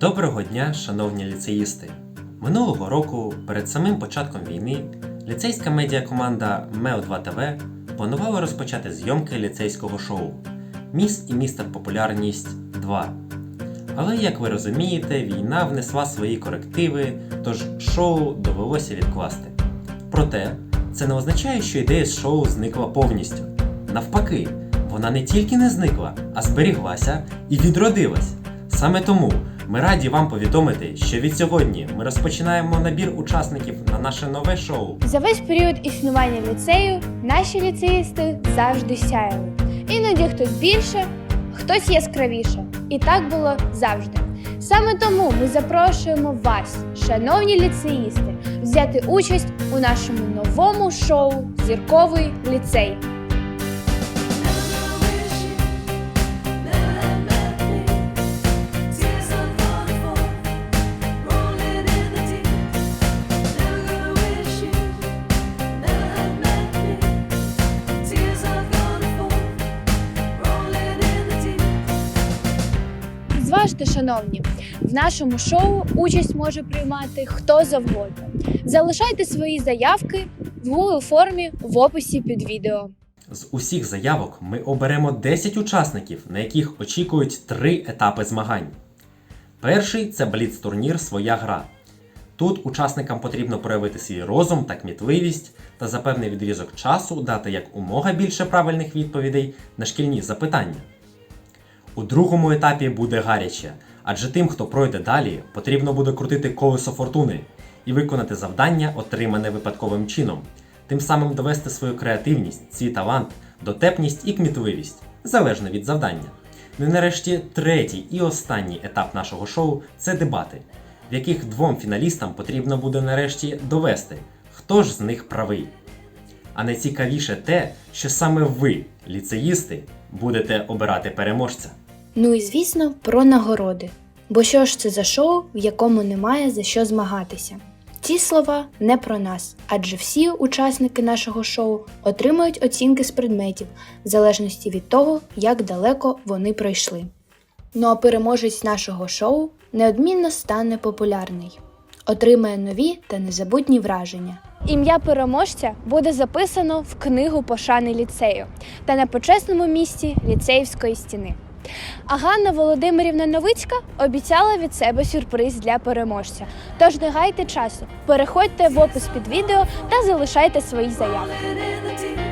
Доброго дня, шановні ліцеїсти! Минулого року, перед самим початком війни, ліцейська медіакоманда МЕО 2 ТВ планувала розпочати зйомки ліцейського шоу Міс і містер Популярність 2. Але, як ви розумієте, війна внесла свої корективи, тож шоу довелося відкласти. Проте, це не означає, що ідея з шоу зникла повністю. Навпаки, вона не тільки не зникла, а зберіглася і відродилась. Саме тому ми раді вам повідомити, що від сьогодні ми розпочинаємо набір учасників на наше нове шоу. За весь період існування ліцею наші ліцеїсти завжди сяяли. Іноді хтось більше, хтось яскравіше. І так було завжди. Саме тому ми запрошуємо вас, шановні ліцеїсти, взяти участь у нашому новому шоу Зірковий ліцей. Зважте, шановні, в нашому шоу участь може приймати хто завгодно. Залишайте свої заявки в Google формі в описі під відео. З усіх заявок ми оберемо 10 учасників, на яких очікують три етапи змагань. Перший це бліц-турнір Своя гра. Тут учасникам потрібно проявити свій розум та кмітливість та за певний відрізок часу дати як умога більше правильних відповідей на шкільні запитання. У другому етапі буде гаряче, адже тим, хто пройде далі, потрібно буде крутити колесо фортуни і виконати завдання, отримане випадковим чином, тим самим довести свою креативність, свій талант, дотепність і кмітливість, залежно від завдання. Ну і нарешті третій і останній етап нашого шоу це дебати, в яких двом фіналістам потрібно буде нарешті довести, хто ж з них правий. А найцікавіше те, що саме ви, ліцеїсти, будете обирати переможця. Ну і звісно, про нагороди. Бо що ж це за шоу, в якому немає за що змагатися? Ці слова не про нас, адже всі учасники нашого шоу отримують оцінки з предметів, в залежності від того, як далеко вони пройшли. Ну а переможець нашого шоу неодмінно стане популярний, отримає нові та незабутні враження. Ім'я переможця буде записано в книгу пошани ліцею та на почесному місці ліцеївської стіни. А Ганна Володимирівна Новицька обіцяла від себе сюрприз для переможця. Тож не гайте часу, переходьте в опис під відео та залишайте свої заявки.